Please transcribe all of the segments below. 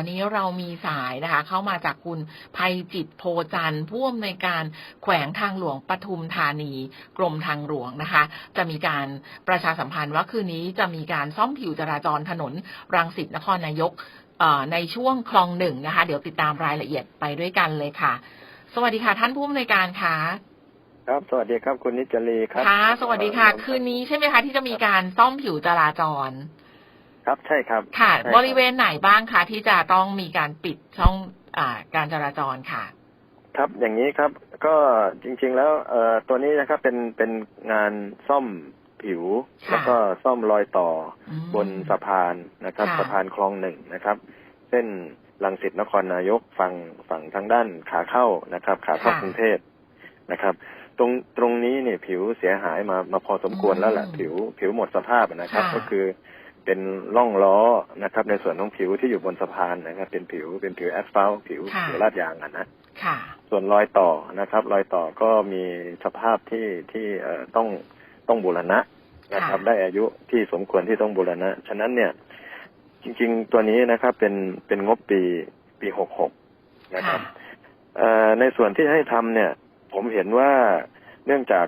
อนนี้เรามีสายนะคะ เข้ามาจากคุณภัยจิตโพจันทร์ผู้อำนวยการแขวงทางหลวงปทุมธานีกรมทางหลวงนะคะ จะมีการประชาสัมพันธ์ว่าคืนนี้จะมีการซ่อมผิวจราจรถนนรังสิตนครนายกเอ่อในช่วงคลองหนึ่งนะคะ เดี๋ยวติดตามรายละเอียดไปด้วยกันเลยค่ะ สวัสดีค่ะ ท่านผู้อำนวยการค่ะครับสวัสดีครับคุณนิจรีครับค่ะสวัสดีค่ะเอ่อคืนนี้ใช่ไหมคะที่จะมีการซ่อมผิวจราจร ครับใช่ครับค่ะใช่ครับบริเวณไหนบ้างคะที่จะต้องมีการปิดช่องอาการจราจรค่ะ ครับอย่างนี้ครับก็จริง ๆ แล้วเอ่อตัวนี้นะครับเป็นเป็นงานซ่อมผิวค่ะแล้วก็ซ่อมรอยต่ออืมบนสะพานนะครับค่ะสะพานคลองหนึ่งนะครับ เส้นลังสิตนครนายกฝั่งฝั่งทางด้านขาเข้านะครับ ขาเข้ากรุงเทพนะครับ ตรงตรงนี้เนี่ยผิวเสียหายมามาพอสมควรแล้วแหละผิวผิวหมดสภาพนะครับ ก็คือ เป็นร่องล้อนะครับ ในส่วนของผิวที่อยู่บนสะพานนะครับ เป็นผิวเป็นผิวแอสฟัลต์ผิวผิวลาดยางอะนะค่ะส่วนรอยต่อนะครับ รอยต่อก็มีสภาพที่ที่เอ่อต้องต้องบูรณะนะครับค่ะได้อายุที่สมควรที่ต้องบูรณะ ฉะนั้นเนี่ย จริง ๆ ตัวนี้นะครับ เป็นเป็นงบปีปีหกหกนะครับเอ่อในส่วนที่ให้ทำเนี่ย ผมเห็นว่าเนื่องจาก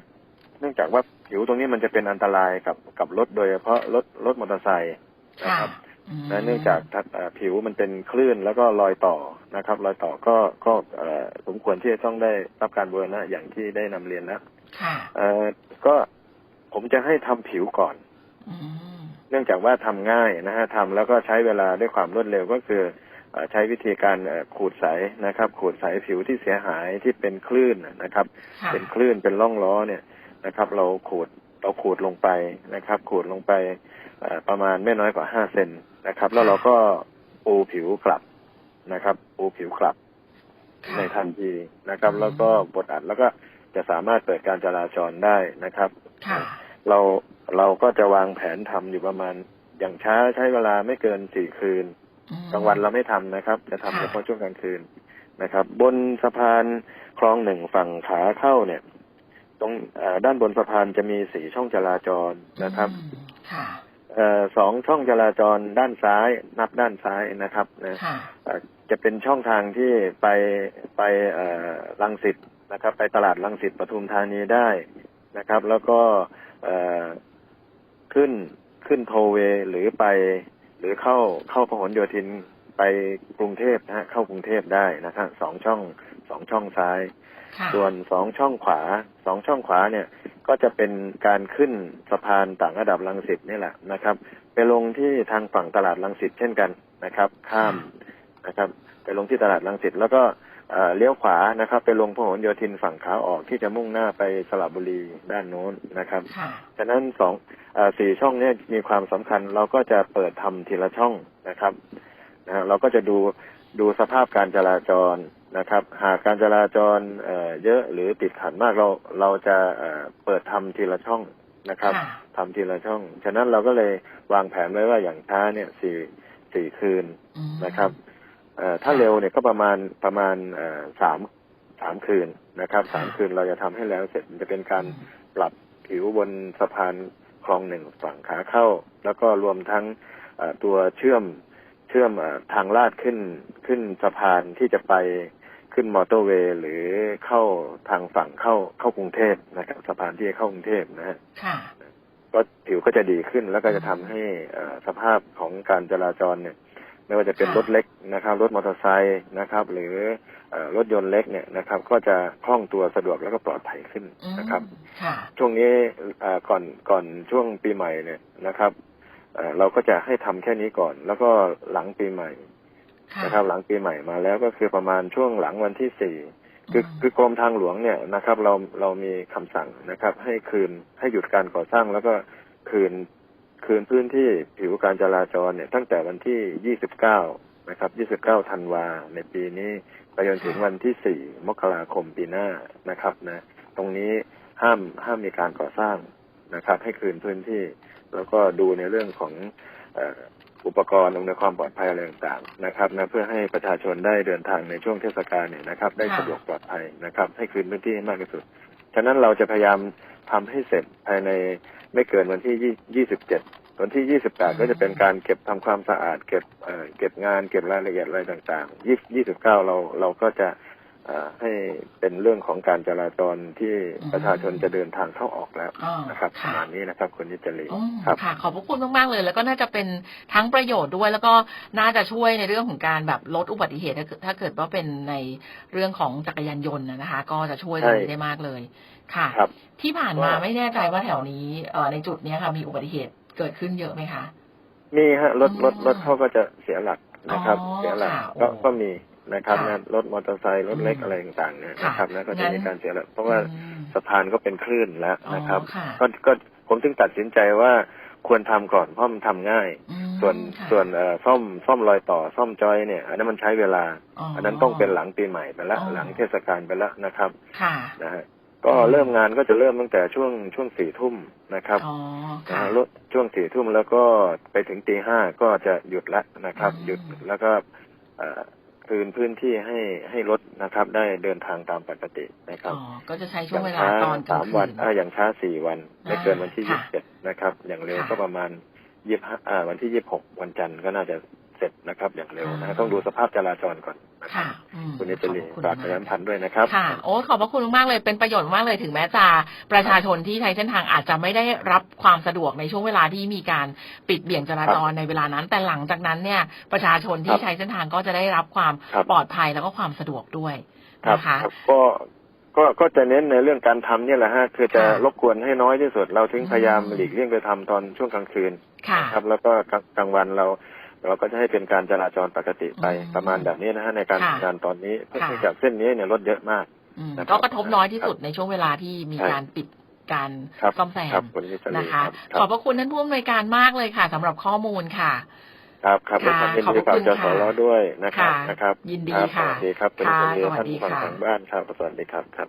เนื่องจากว่าผิวตรงนี้มันจะเป็นอันตรายกับกับรถโดยเฉพาะรถรถมอเตอร์ไซค์นะค่ะครับมนะเนื่องจากทัดเอ่อผิวมันเป็นคลื่นแล้วก็รอยต่อนะครับ รอยต่อก็ก็เอ่อสมควรที่จะต้องได้รับการบูรณะอย่างที่ได้นำเรียนแล้วค่ะเอ่อก็ผมจะให้ทำผิวก่อนอืมเนื่องจากว่าทำง่ายนะฮะทำแล้วก็ใช้เวลาด้วยความรวดเร็วก็คือเอ่อใช้วิธีการเอ่อขูดใสนะครับ ขูดใสผิวที่เสียหายที่เป็นคลื่นนะครับค่ะเป็นคลื่นเป็นร่องล้อเนี่ย นะครับ เราขูดเราขูดลงไปนะครับ ขูดลงไปเอ่อประมาณไม่น้อยกว่าห้าเซนนะครับ แล้วเราก็ปูผิวกลับนะครับปูผิวกลับค่ะในทันทีนะครับอืมแล้วก็บดอัดแล้วก็จะสามารถเปิดการจราจรได้นะครับค่ะเราเราก็จะวางแผนทำอยู่ประมาณอย่างช้าใช้เวลาไม่เกินสี่คืนอืมกลางวันเราไม่ทำนะครับ จะทำค่ะเฉพาะช่วงกลางคืนนะครับ บนสะพานคลองหนึ่งฝั่งขาเข้าเนี่ย ตรงเอ่อด้านบนสะพานจะมีสี่ช่องจราจรนะครับอืมค่ะเอ่อสองช่องจราจรด้านซ้าย นับด้านซ้ายนะครับนะค่ะเอ่อจะเป็นช่องทางที่ไปไปเอ่อรังสิตนะครับ ไปตลาดรังสิตปทุมธานีได้นะครับ แล้วก็เอ่อขึ้นขึ้นโทเวย์หรือไป หรือเข้าเข้าพหลโยธินไปกรุงเทพนะฮะเข้ากรุงเทพได้นะครับสองช่องสองช่องซ้ายค่ะ ส่วนสองช่องขวาสองช่องขวาเนี่ยก็จะเป็นการขึ้นสะพานต่างระดับลังสิตนี่แหละนะครับ ไปลงที่ทางฝั่งตลาดลังสิตเช่นกันนะครับ ข้ามนะครับ ไปลงที่ตลาดลังสิตแล้วก็เอ่อเลี้ยวขวานะครับ ไปลงพหลโยธินฝั่งขาออกที่จะมุ่งหน้าไปสระบุรีด้านโน้นนะครับค่ะฉะนั้นสองเออสี่ช่องเนี้มีความสำคัญเราก็จะเปิดทำทีละช่องนะครับนะฮะเราก็จะดูดูสภาพการจราจร นะครับ หากการจราจรเอ่อเยอะหรือติดขัดมากเราเราจะเอ่อเปิดทำทีละช่องนะครับค่ะทำทีละช่อง ฉะนั้นเราก็เลยวางแผนไว้ว่าอย่างช้าเนี่ยสี่สี่คืนอืมนะครับเอ่อถ้าเร็วเนี่ยก็ประมาณประมาณเอ่อสามสามคืนนะครับสามคืนเราจะทำให้แล้วเสร็จมันจะเป็นการปรับผิวบนสะพานคลองหนึ่งฝั่งขาเข้า แล้วก็รวมทั้งเอ่อตัวเชื่อมเชื่อมเอ่อทางลาดขึ้นขึ้นสะพานที่จะไป ขึ้นมอเตอร์เวย์หรือเข้าทางฝั่งเข้าเข้ากรุงเทพนะครับสะพานที่จะเข้ากรุงเทพนะฮะค่ะก็ผิวก็จะดีขึ้นแล้วก็จะทำให้เอ่อสภาพของการจราจรเนี่ย ไม่ว่าจะเป็นค่ะรถเล็กนะครับ รถมอเตอร์ไซค์นะครับ หรือเอ่อรถยนต์เล็กเนี่ยนะครับ ก็จะคล่องตัวสะดวกแล้วก็ปลอดภัยขึ้นอืมนะครับค่ะช่วงนี้เอ่อก่อนก่อนช่วงปีใหม่เนี่ยนะครับเอ่อเราก็จะให้ทำแค่นี้ก่อน แล้วก็หลังปีใหม่ค่ะ นะครับหลังปีใหม่มาแล้วก็คือประมาณช่วงหลังวันที่สี่คือคือกรมทางหลวงเนี่ยนะครับ เราเรามีคำสั่งนะครับ ให้คืนให้หยุดการก่อสร้างแล้วก็คืนคืนพื้นที่ผิวการจราจรเนี่ย ตั้งแต่วันที่ยี่สิบเก้านะครับยี่สิบเก้าธันวาในปีนี้ไปจนถึงวันที่สี่มกราคมปีหน้านะครับนะ ตรงนี้ห้ามห้ามมีการก่อสร้างนะครับ ให้คืนพื้นที่ แล้วก็ดูในเรื่องของเอ่ออุปกรณ์อำนวยความปลอดภัยอะไรต่างๆนะครับนะเพื่อให้ประชาชนได้เดินทางในช่วงเทศกาลเนี่ยนะครับ ได้ค่ะสะดวกปลอดภัยนะครับ ให้คืนพื้นที่ให้มากที่สุด ฉะนั้นเราจะพยายามทำให้เสร็จภายในไม่เกินวันที่ 27กวันที่ 28 ก็จะเป็นการเก็บทำความสะอาด เก็บเอ่อเก็บงาน เก็บรายละเอียดอะไรต่างๆ20 29เราเราก็จะเอ่อ ให้เป็นเรื่องของการจราจรที่อืมประชาชนจะเดินทางเข้าออกแล้วอ๋อนะครับปค่ะระมาณนี้นะครับคุณนิจลีอืมครับค่ะ ขอบพระคุณมากๆเลย แล้วก็น่าจะเป็นทั้งประโยชน์ด้วย แล้วก็น่าจะช่วยในเรื่องของการแบบลดอุบัติเหตุ ถ้าเกิดถ้าเกิดว่าเป็นในเรื่องของจักรยานยนต์นะนะคะ ก็จะช่วยตรงนี้ได้มากเลยค่ะครับที่ผ่านมาก็ไม่แน่ใจว่าแถวนี้เอ่อในจุดเนี้ยค่ะ มีอุบัติเหตุเกิดขึ้นเยอะไหมคะมีฮะรถอืมรถรถเขาก็จะเสียหลักนะครับอ๋อเสียหลักค่ะก็โอ้ก็มี นะครับค่ะนะรถมอเตอร์ไซค์รถเล็กอืมอะไรต่างๆเนี่ยค่ะนะครับแล้วก็จะงั้นมีการเสียหลักเพราะว่าอืมสะพานก็เป็นคลื่นแล้วนะครับอ๋อค่ะก็ก็ผมจึงตัดสินใจว่าควรทำก่อนเพราะมันทำง่ายอืมส่วนค่ะส่วนเอ่อซ่อมซ่อมรอยต่อซ่อมจอยเนี่ย อันนั้นมันใช้เวลาอ๋ออัอันนั้นต้องเป็นหลังปีใหม่ไปแล้วอ๋อหลังเทศกาลไปแล้วนะครับค่ะนะฮะก็เริ่มงานก็จะเริ่มตั้งแต่ช่วงช่วงสี่ทุ่มนะครับอ๋อนะค่ะฮะรถช่วงสี่ทุ่มแล้วก็ไปถึงตีห้าก็จะหยุดละนะครับอืมหยุดแล้วก็เอ่อ คืนพื้นที่ให้ให้รถนะครับ ได้เดินทางตามปกตินะครับอ๋อก็จะใช้ช่อวงย่างเวลาช้าตอนกลาสางมคืวันนอ่าอย่างช้าสี่วันไม่เกินวันที่ค่ะยี่สิบเจ็ดนะครับ อย่างเร็วค่ะก็ประมาณยี่ห้าอ่าวันที่ยี่หกวันจันทร์ก็น่าจะเสร็จนะครับ อย่างเร็วนะฮะอ่าต้องดูสภาพจราจรก่อนนะครัค่ะบอืมคุณนิตลีขอบคุณฝากประชาสัมพันธ์ด้วยนะครับค่ะโอ้ขอบพระคุณมากๆเลยเป็นประโยชน์มากเลยถึงแม้จะประชาชนที่ใช้เส้นทางอาจจะไม่ได้รับความสะดวกในช่วงเวลาที่มีการปิดเบี่ยงจราจรในเวลานั้น แต่หลังจากนั้นเนี่ยประชาชนที่ครับใช้เส้นทางก็จะได้รับความครับปลอดภัยแล้วก็ความสะดวกด้วยครับนะคะครับก็ก็ก็จะเน้นในเรื่องการทำเนี่ยแหละฮะคือจะค่ะรบกวนให้น้อยที่สุด เราถึงอืมพยายามหลีกเลี่ยงไปทำตอนช่วงกลางคืนค่ะนะครับแล้วก็กลางกลางวันเรา เราก็จะให้เป็นการจราจรปกติไปอืมประมาณแบบนี้นะฮะในการค่ะทำงานตอนนี้เนื่ค่ะองจากเส้นนี้เนี่ยรถเยอะมากอืมนะครับก็กระทบน้อยที่สุดในช่วงเวลาที่มีใช่การปิดการครับซ่อมแซครับมคุณนิสลีนะคะครับคขรัอบบพระคุณท่านผู้อำนวยการมากเลยค่ะสำหรับข้อมูลค่ะ ครับครับด้วยความยินขอบดีพระกับคุณจสค่ะรด้วยนะครับค่ะนะครับ ยินดีรับค่ะสวัสดีครับคุณค่ะนิสลีสวัสท่านดีผู้ฟังค่ะทางบ้านครับสวัสดีครับครับ